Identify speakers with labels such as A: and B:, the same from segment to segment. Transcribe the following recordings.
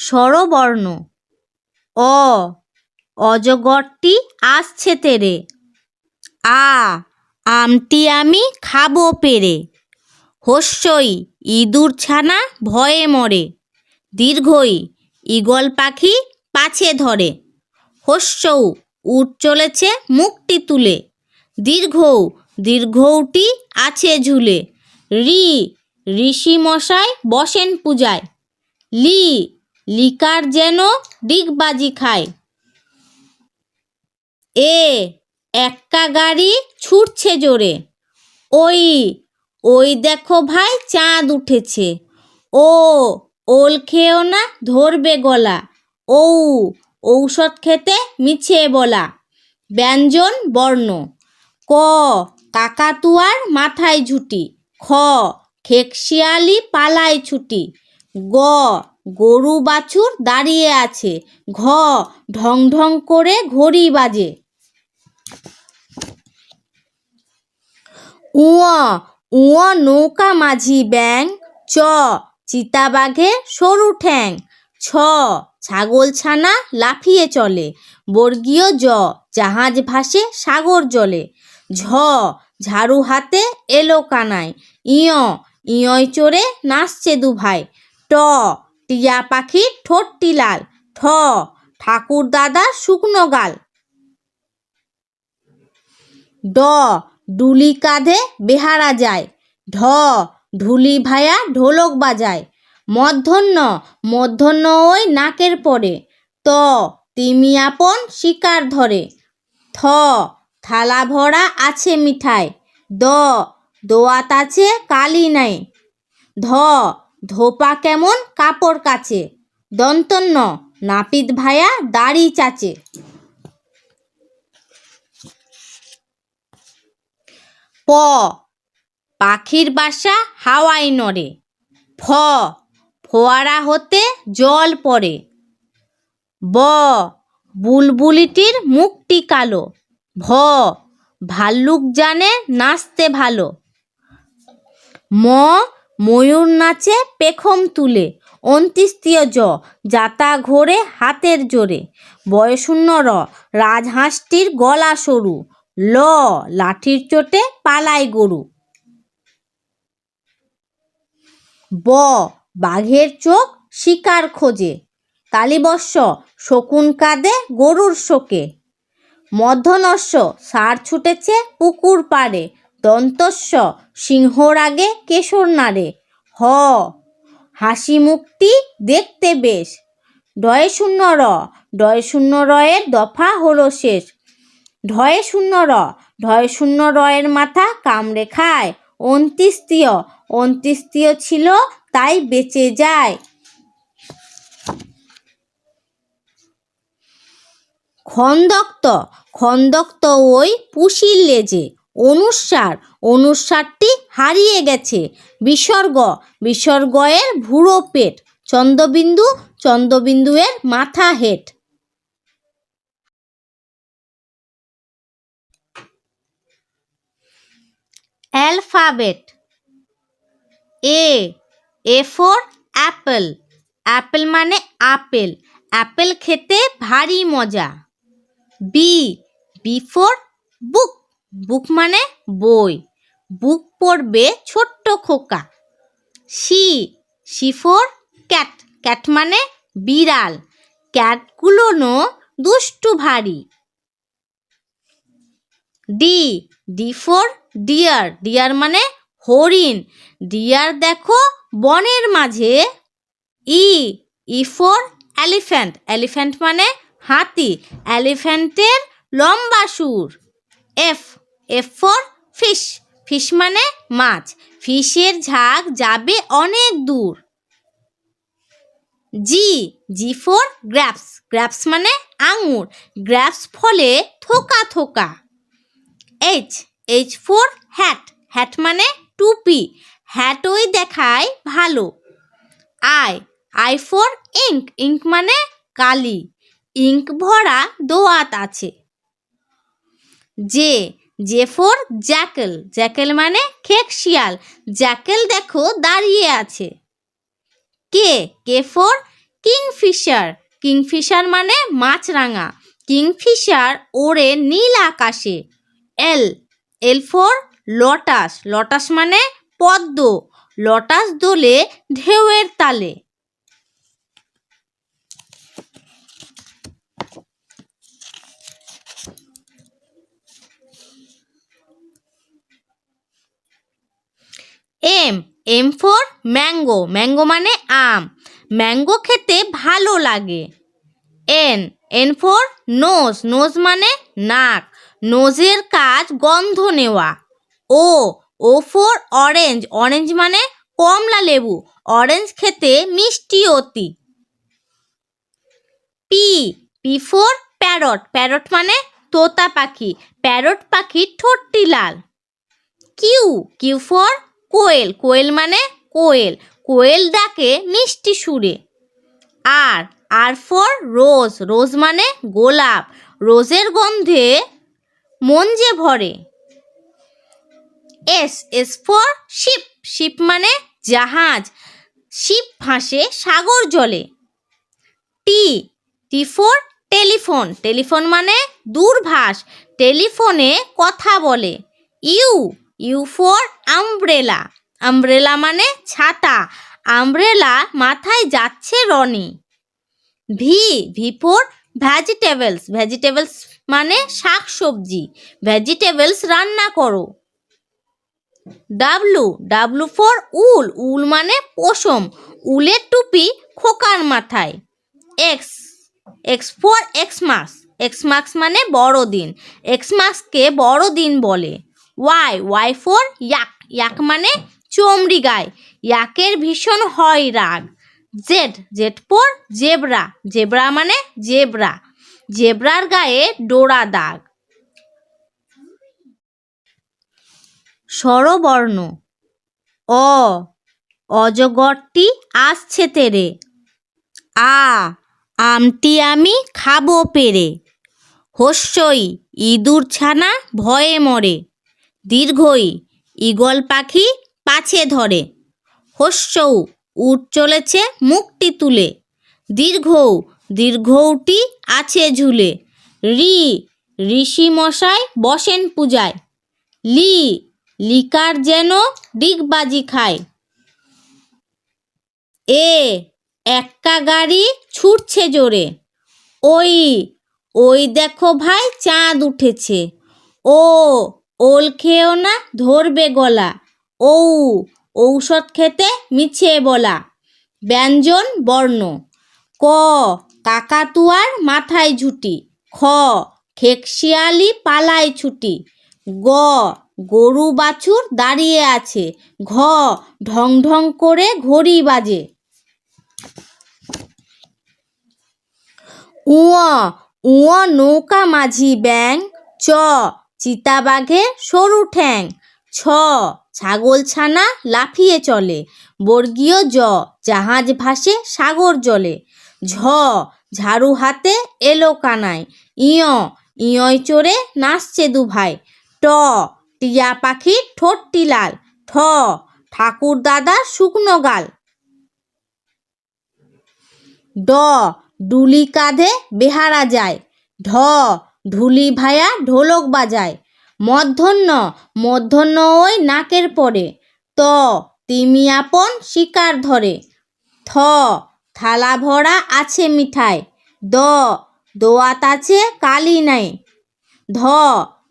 A: স্বরবর্ণ। অ, অজগরটি আসছে তেরে। আ, আমটি আমি খাব পেরে। হস্যই ইঁদুর ছানা ভয়ে মরে। দীর্ঘই, ঈগল পাখি পাছে ধরে। হস্যৌ উট চলেছে মুখটি তুলে। দীর্ঘৌ দীর্ঘৌটি আছে ঝুলে। রি ঋষি মশাই বসেন পূজায়। লি লিকার যেন ডিগবাজি খায়। এ এক্কা গাড়ি ছুটছে জোরে। ওই ওই দেখো ভাই চাঁদ উঠেছে। ও, ওল খেও না ধরবে গলা। ঔ, ঔষধ খেতে মিছে বলা। ব্যঞ্জন, বর্ণ। ক, কাকাতুয়ার মাথায় ঝুটি। খ, খেকশিয়ালি পালায় ছুটি। গ গরু বাছুর দাঁড়িয়ে আছে। ঘ, ঢং ঢং করে ঘড়ি বাজে। উঁ উঁ নৌকা মাঝি ব্যাং। চ চিতাবাঘের সরু ঠ্যাং। ছ, ছাগল ছানা লাফিয়ে চলে। বর্গীয় জ, জাহাজ ভাসে সাগর জলে। ঝ, ঝাড়ু হাতে এলো কানায়। ইয় ইয়য় চড়ে নাচছে দু ভাই ট টিয়া পাখির ঠোঁটটি লাল। ঠ ঠাকুর দাদা শুকনো গাল। ড, ডুলি কাঁধে বেহারা যায়। ঢ ঢুলি ভায়া ঢোলক বাজায়। মধ্যাহ্ন মধ্যাহ্ন ওই নাকের পরে। ত, তিমি আপন শিকার ধরে। থ, থালা ভরা আছে মিঠাই। দ, দোয়াত আছে কালি নাই। ধ ধোপা কেমন কাপড় কাচে? দন্তন্য নাপিত ভায়া দাড়ি চাচে। প, পাখির বাসা হাওয়ায় নড়ে। ফ, ফোয়ারা হতে জল পড়ে। ব, বুলবুলিটির মুখটি কালো। ভ, ভাল্লুক জানে নাচতে ভালো। ম ময়ূর নাচে পেখম তুলে, অন্ত্যেষ্টিয় জ, যাতা ঘোরে হাতের জোরে। বয়শূন্য র, রাজহাঁসটির গলা সরু, ল, লাঠির চোটে পালায় গরু। ব, বাঘের চোখ শিকার খোঁজে তালিবস্য শকুন কাঁদে গরুর শোকে। মধ্যনস্য সার ছুটেছে পুকুর পাড়ে দন্তস্য সিংহর আগে কেশর নাড়ে হ হাসি মুখটি দেখতে বেশ। ডয়ে শূন্য র ডয়ে শূন্য রয়ের দফা হলো শেষ। ঢয়ে শূন্য র ঢয়ে শূন্য রয়ের মাথা কামড়ে খায় অন্ত্যেষ্টিয় অন্ত্যেষ্টিয় ছিল, তাই বেঁচে যায়। খন্দক্ত খন্দক্ত ওই পুষির লেজে। অনুস্বার অনুস্বারটি হারিয়ে গেছে। বিসর্গ, বিসর্গয়ের ভুড়ো পেট, চন্দ্রবিন্দু, চন্দ্রবিন্দুয়ের মাথা হেট। Alphabet, A A for apple. Apple মানে আপেল। অ্যাপেল খেতে ভারী মজা। B B for book. Book মানে বই। বুক পড়বে ছোট্ট খোকা। C C for cat. Cat মানে বিড়াল। ক্যাটগুলোনো দুষ্টু ভারী। D D for deer. Deer মানে হরিণ। ডিয়ার দেখো বনের মাঝে। E E for elephant. Elephant মানে হাতি। এলিফ্যান্টের লম্বা সুর। F F for fish fish মানে মাছ. ফিশের ঝাঁক যাবে অনেক দূর। জি জি ফর গ্র্যাপস গ্র্যাপস মানে আঙুর। গ্র্যাপস ফলে থোকা থোকা। H H for hat hat মানে টুপি। হ্যাট ওই দেখায় ভালো। I I for ink ink মানে কালি। ইঙ্ক ভরা দোয়াত আছে। J J for jackal jackal মানে খেক শিয়াল। জ্যাকেল দেখো দাঁড়িয়ে আছে। K? K for kingfisher kingfisher মানে মাছরাঙা। কিংফিশার ওড়ে নীল আকাশে। L L for lotus lotus মানে পদ্ম। লটাস দোলে ঢেউয়ের তালে। এম ফর ম্যাঙ্গো ম্যাঙ্গো মানে আম. ম্যাঙ্গো খেতে ভালো লাগে। N N for nose nose মানে নাক। নোজের কাজ গন্ধ নেওয়া। O O for orange orange মানে কমলা লেবু। অরেঞ্জ খেতে মিষ্টি অতি। P P for parrot parrot মানে তোতা পাখি। প্যারট পাখির ঠোঁটটি লাল। Q Q for quail quail মানে কোয়েল। কোয়েল ডাকে মিষ্টি সুরে। আর আর ফর রোজ। রোজ মানে গোলাপ। রোজের গন্ধে মন যে ভরে। S S for ship. Ship মানে জাহাজ। শিপ ভাসে, সাগর জলে। T T for telephone. Telephone মানে দূরভাষ। টেলিফোনে কথা বলে। U U for umbrella. Umbrella মানে ছাতা। আমব্রেলা মাথায় যাচ্ছে Roni. V V for vegetables. Vegetables মানে শাক সবজি। ভেজিটেবলস রান্না করো। W W for wool. Wool মানে পশম। উলের টুপি খোকার মাথায়। X X for for Xmas Xmas মানে বড়দিন। এক্সমাসকে বড়দিন বলে। ওয়াই ওয়াই ফোর ইয়াক ইয়াক মানে চমড়ি গায়। ইয়াকের ভীষণ হয় রাগ। Z Z for zebra zebra মানে জেব্রা জেব্রার গায়ে ডোরা দাগ। স্বরবর্ণ। অ, অজগরটি আসছে তেরে। আ, আমটি আমি খাব পেরে। হস্যই ইঁদুর ছানা ভয়ে মরে। দীর্ঘই ঈগল পাখি পাছে ধরে। হস্যৌ উট চলেছে মুখটি তুলে। দীর্ঘৌ দীর্ঘৌটি আছে ঝুলে। রি ঋষি মশাই বসেন পূজায়। লি, লিকার যেন ডিগবাজি খায়। এ এক্কা গাড়ি ছুটছে জোরে। ওই ওই দেখো ভাই চাঁদ উঠেছে। ও ওল খেও না ধরবে গলা। ঔ ঔষধ খেতে মিছে বলা। ব্যঞ্জন, বর্ণ। ক, কাকাতুয়ার মাথায় ঝুটি। খ, খেকশিয়ালি পালায় ছুটি। গ, গরু বাছুর দাঁড়িয়ে আছে। ঘ, ঢং ঢং করে ঘড়ি বাজে। উঁ উঁ নৌকা মাঝি ব্যাং চ চিতাবাঘে সরু ঠ্যাং। ছ ছাগল ছানা লাফিয়ে চলে। বর্গীয় জ, জাহাজ ভাসে সাগর জলে। ঝ, ঝাড়ু হাতে এলো কানায়। ইয়, ইয়য় চড়ে নাচছে দু ভাই ট, টিয়া পাখির ঠোঁটটি লাল। ঠ, ঠাকুর দাদা শুকনো গাল। ড, ডুলি কাঁধে বেহারা যায়। ঢ, ঢুলি ভায়া ঢোলক বাজায়। মধ্যাহ্ন মধ্যাহ্ন ওই নাকের পরে। ত, তিমি আপন শিকার ধরে। থ, থালা ভরা আছে মিঠাই। দ, দোয়াত আছে কালি নাই। ধ,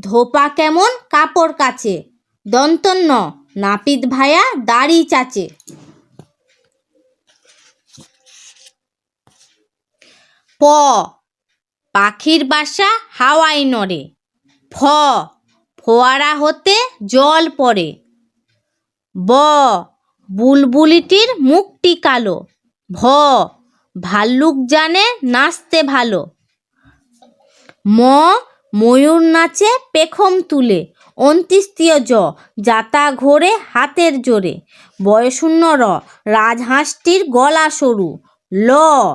A: ধোপা কেমন কাপড় কাচে। দন্তন্য, নাপিত ভায়া দাড়ি চাচে। প, পাখির বাসা হাওয়ায় নড়ে। ফ ফোয়ারা হতে জল পড়ে। ব, বুলবুলিটির মুখটি কালো। ভ, ভাল্লুক জানে নাচতে ভালো। ম, ময়ূর নাচে পেখম তুলে। অন্ত্যেষ্টিয় জ, যাতা ঘোরে হাতের জোরে। বয়শূন্য র, রাজহাঁসটির গলা সরু। ল,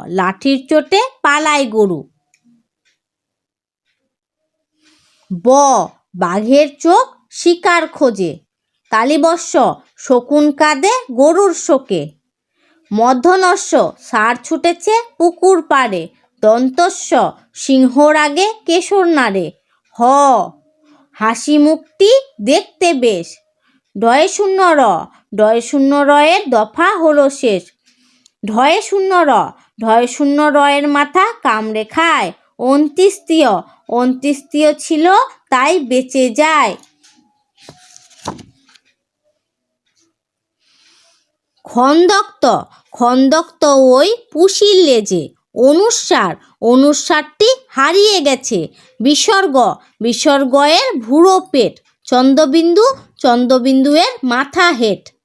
A: লাঠির চোটে পালায় গরু। ব বাঘের চোখ শিকার খোঁজে। তালিবস্য শকুন কাঁদে, গরুর শোকে। মধ্যনস্য সার ছুটেছে, পুকুর পাড়ে। দন্তস্য সিংহর আগে কেশর নাড়ে। হ, হাসি মুখটি দেখতে বেশ। ডয়ে শূন্য র, ডয়ে শূন্য রয়ের দফা হলো শেষ। ঢয়ে শূন্য র, ঢয়ে শূন্য রয়ের মাথা কামড়ে খায়। অন্ত্যেষ্টিয়। অন্ত্যেষ্টিয় ছিল, তাই বেঁচে যায়। খন্দক্ত। খন্দক্ত ওই পুষির লেজে। অনুস্বার অনুস্বারটি হারিয়ে গেছে। বিসর্গ। বিসর্গয়ের ভুড়ো পেট। চন্দ্রবিন্দু। চন্দ্রবিন্দুয়ের মাথা হেট।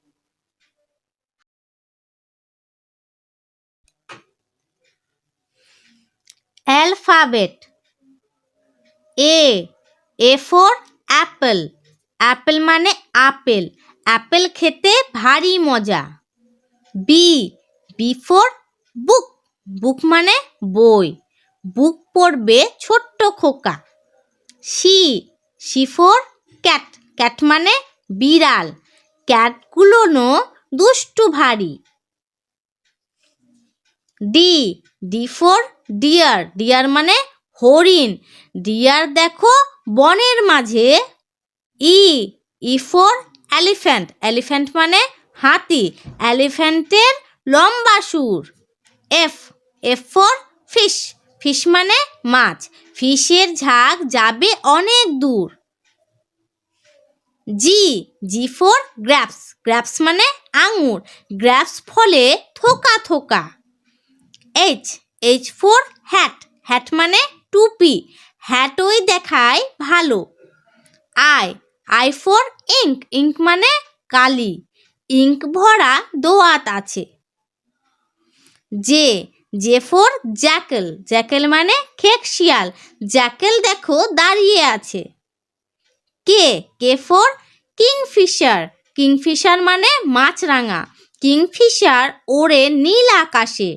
A: Alphabet. A A for apple apple মানে আপেল। অ্যাপেল খেতে ভারী মজা। B B for book book মানে বই। বুক পড়বে ছোট্ট খোকা। C C for cat cat মানে বিড়াল। ক্যাটগুলোনো দুষ্টু ভারী। D D for deer deer মানে হরিণ। ডিয়ার দেখো বনের মাঝে E E for elephant elephant মানে হাতি। এলিফ্যান্টের লম্বা সুর F F for fish fish মানে মাছ। ফিশের ঝাঁক যাবে অনেক দূর। জি জি ফর গ্র্যাপস গ্র্যাপস মানে আঙুর। গ্র্যাপস ফলে থোকা থোকা। H H for hat hat মানে টুপি। হ্যাট ওই দেখায় ভালো। I I for ink ink মানে কালি। ইঙ্ক ভরা দোয়াত আছে। J J for jackal jackal মানে খেক শিয়াল। জ্যাকেল দেখো দাঁড়িয়ে আছে। K K for kingfisher kingfisher মানে মাছরাঙা। কিংফিশার ওড়ে নীল আকাশে।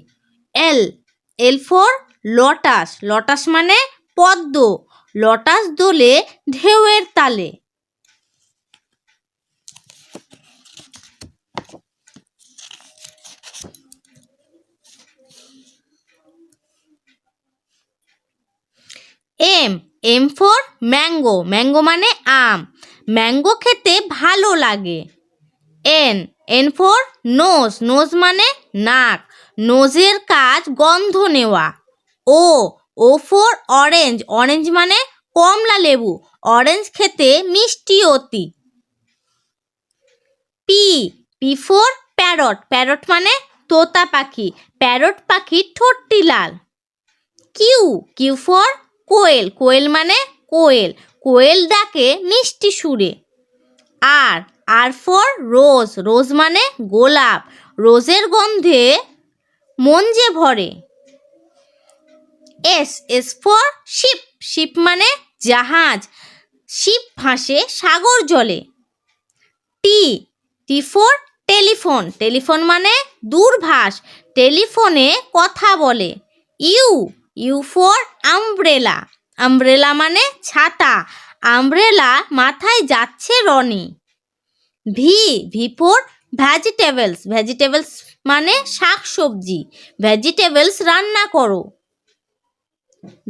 A: L L for lotus lotus মানে পদ্ম। লটাস দোলে ঢেউয়ের তালে। M M for mango mango মানে আম। ম্যাঙ্গো খেতে ভালো লাগে। N N for nose nose মানে নাক। নোজের কাজ গন্ধ নেওয়া। O O for orange. Orange মানে কমলা লেবু। অরেঞ্জ খেতে মিষ্টি অতি। P P for parrot. Parrot মানে তোতা পাখি। প্যারট পাখির ঠোঁটটি লাল। Q Q for quail. Quail মানে কোয়েল। কোয়েল ডাকে মিষ্টি সুরে। আর আর ফর রোজ। রোজ মানে গোলাপ। রোজের গন্ধে মন যে ভরে। S S for ship ship মানে জাহাজ। শিপ ভাসে সাগর জলে। T T for telephone telephone মানে দূরভাষ। টেলিফোনে কথা বলে। U U for umbrella umbrella মানে ছাতা। আমব্রেলা মাথায় যাচ্ছে Roni. V V for vegetables vegetables মানে শাক সবজি ভেজিটেবলস রান্না করো।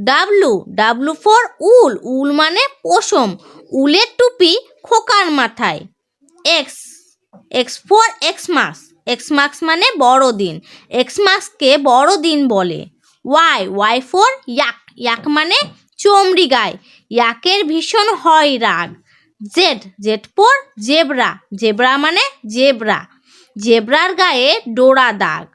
A: W W for wool. Wool মানে পশম। উলের টুপি খোকার মাথায়। X X for Xmas Xmas মানে বড়দিন। এক্স মার্কসকে বড়দিন বলে। ওয়াই ওয়াই ফর ইয়াক ইয়াক মানে চমড়ি গায়। ইয়াকের ভীষণ হয় রাগ। Z Z for zebra zebra মানে জেব্রা জেব্রার গায়ে ডোরা দাগ।